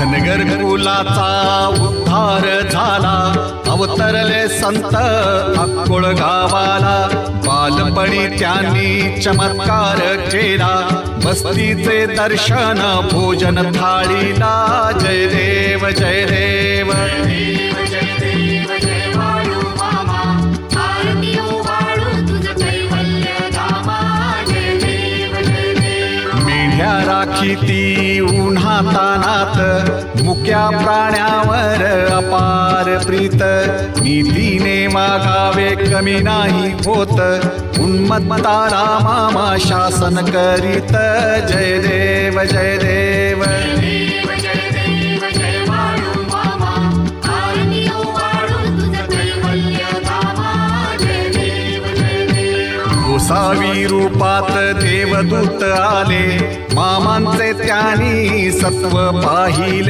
धनगर कुलाचा उद्धार झाला. अवतरले संत अक्कोळ गावाला. बालपणी त्यांनी चमत्कार केला. बस्तीचे दर्शन भोजन थाळीला देव राखी ती उन्हातानात मुक्या प्राण्यावर अपार प्रीत. नीतीने मागावे कमी नाही होत उन्मत्ताला मामा शासन करीत. जय देव जय देव देव गोसावी रूपात देवदूत आले. मामांचे त्यांनी सत्व पाहिले.